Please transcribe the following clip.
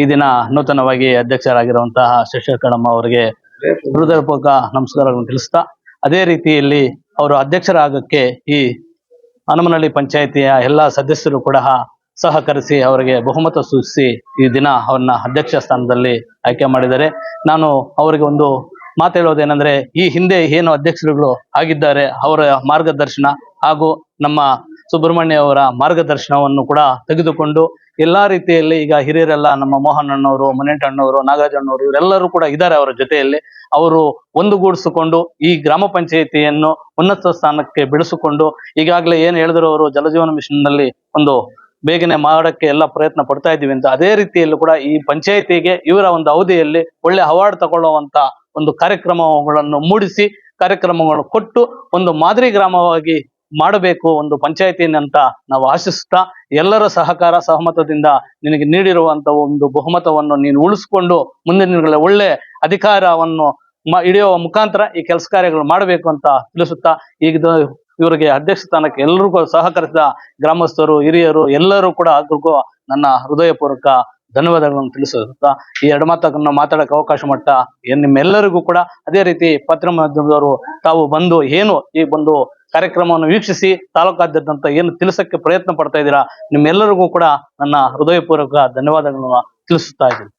ಈ ದಿನ ನೂತನವಾಗಿ ಅಧ್ಯಕ್ಷರಾಗಿರುವಂತಹ ಶಶಿಕಳಮ್ಮ ಅವರಿಗೆ ಹೃದಯಪೂರ್ವಕ ನಮಸ್ಕಾರಗಳನ್ನು ತಿಳಿಸ್ತಾ, ಅದೇ ರೀತಿಯಲ್ಲಿ ಅವರು ಅಧ್ಯಕ್ಷರಾಗಕ್ಕೆ ಈ ಹನುಮನಹಳ್ಳಿ ಪಂಚಾಯಿತಿಯ ಎಲ್ಲ ಸದಸ್ಯರು ಕೂಡ ಸಹಕರಿಸಿ ಅವರಿಗೆ ಬಹುಮತ ಸೂಚಿಸಿ ಈ ದಿನ ಅವರನ್ನ ಅಧ್ಯಕ್ಷ ಸ್ಥಾನದಲ್ಲಿ ಆಯ್ಕೆ ಮಾಡಿದ್ದಾರೆ. ನಾನು ಅವರಿಗೆ ಒಂದು ಮಾತು ಹೇಳೋದೇನೆಂದ್ರೆ ಈ ಹಿಂದೆ ಏನು ಅಧ್ಯಕ್ಷರುಗಳು ಆಗಿದ್ದಾರೆ, ಅವರ ಮಾರ್ಗದರ್ಶನ ಹಾಗೂ ನಮ್ಮ ಸುಬ್ರಹ್ಮಣ್ಯ ಅವರ ಮಾರ್ಗದರ್ಶನವನ್ನು ಕೂಡ ತೆಗೆದುಕೊಂಡು ಎಲ್ಲಾ ರೀತಿಯಲ್ಲಿ ಈಗ ಹಿರಿಯರೆಲ್ಲ ನಮ್ಮ ಮೋಹನ್ ಅಣ್ಣವರು, ಮುನೇಟ್ ಅಣ್ಣವರು ಇವರೆಲ್ಲರೂ ಕೂಡ ಇದ್ದಾರೆ ಅವರ ಜೊತೆಯಲ್ಲಿ. ಅವರು ಒಂದುಗೂಡಿಸಿಕೊಂಡು ಈ ಗ್ರಾಮ ಪಂಚಾಯಿತಿಯನ್ನು ಉನ್ನತ ಸ್ಥಾನಕ್ಕೆ ಬೆಳೆಸಿಕೊಂಡು ಈಗಾಗಲೇ ಏನು ಹೇಳಿದ್ರು ಅವರು, ಜಲಜೀವನ ಮಿಷನ್ನಲ್ಲಿ ಒಂದು ಬೇಗನೆ ಮಾಡೋಕ್ಕೆ ಎಲ್ಲ ಪ್ರಯತ್ನ ಪಡ್ತಾ ಇದ್ದೀವಿ ಅಂತ ಅದೇ ರೀತಿಯಲ್ಲೂ ಕೂಡ ಈ ಪಂಚಾಯಿತಿಗೆ ಇವರ ಒಂದು ಅವಧಿಯಲ್ಲಿ ಒಳ್ಳೆ ಅವಾರ್ಡ್ ತಗೊಳ್ಳುವಂತ ಒಂದು ಕಾರ್ಯಕ್ರಮಗಳನ್ನು ಮೂಡಿಸಿ ಕಾರ್ಯಕ್ರಮಗಳನ್ನು ಕೊಟ್ಟು ಒಂದು ಮಾದರಿ ಗ್ರಾಮವಾಗಿ ಮಾಡಬೇಕು ಒಂದು ಪಂಚಾಯತಿನ ಅಂತ ನಾವು ಆಶಿಸ್ತಾ ಎಲ್ಲರ ಸಹಕಾರ ಸಹಮತದಿಂದ ನಿನಗೆ ನೀಡಿರುವಂತ ಒಂದು ಬಹುಮತವನ್ನು ನೀನು ಉಳಿಸ್ಕೊಂಡು ಮುಂದಿನ ದಿನಗಳಲ್ಲಿ ಒಳ್ಳೆ ಅಧಿಕಾರವನ್ನು ಹಿಡಿಯುವ ಮುಖಾಂತರ ಈ ಕೆಲಸ ಕಾರ್ಯಗಳು ಮಾಡಬೇಕು ಅಂತ ತಿಳಿಸುತ್ತಾ ಈಗ ಇವರಿಗೆ ಅಧ್ಯಕ್ಷ ಸ್ಥಾನಕ್ಕೆ ಎಲ್ಲರಿಗೂ ಸಹಕರಿಸಿದ ಗ್ರಾಮಸ್ಥರು, ಹಿರಿಯರು ಎಲ್ಲರೂ ಕೂಡ ಅವ್ರಿಗೂ ನನ್ನ ಹೃದಯಪೂರ್ವಕ ಧನ್ಯವಾದಗಳನ್ನು ತಿಳಿಸುತ್ತಾ ಈ ಎರಡು ಮಾತನ್ನು ಮಾತಾಡಕ್ಕೆ ಅವಕಾಶ ಏನ್ ನಿಮ್ಮೆಲ್ಲರಿಗೂ ಕೂಡ ಅದೇ ರೀತಿ ಪತ್ರ ಮಾಧ್ಯಮದವರು ತಾವು ಬಂದು ಏನು ಈ ಒಂದು ಕಾರ್ಯಕ್ರಮವನ್ನು ವೀಕ್ಷಿಸಿ ತಾಲೂಕಾದ್ಯಂತ ಏನು ತಿಳಿಸಕ್ಕೆ ಪ್ರಯತ್ನ ಪಡ್ತಾ ಇದ್ದೀರಾ, ನಿಮ್ಮೆಲ್ಲರಿಗೂ ಕೂಡ ನನ್ನ ಹೃದಯಪೂರ್ವಕ ಧನ್ಯವಾದಗಳನ್ನು ತಿಳಿಸುತ್ತಾ ಇದ್ದೀನಿ.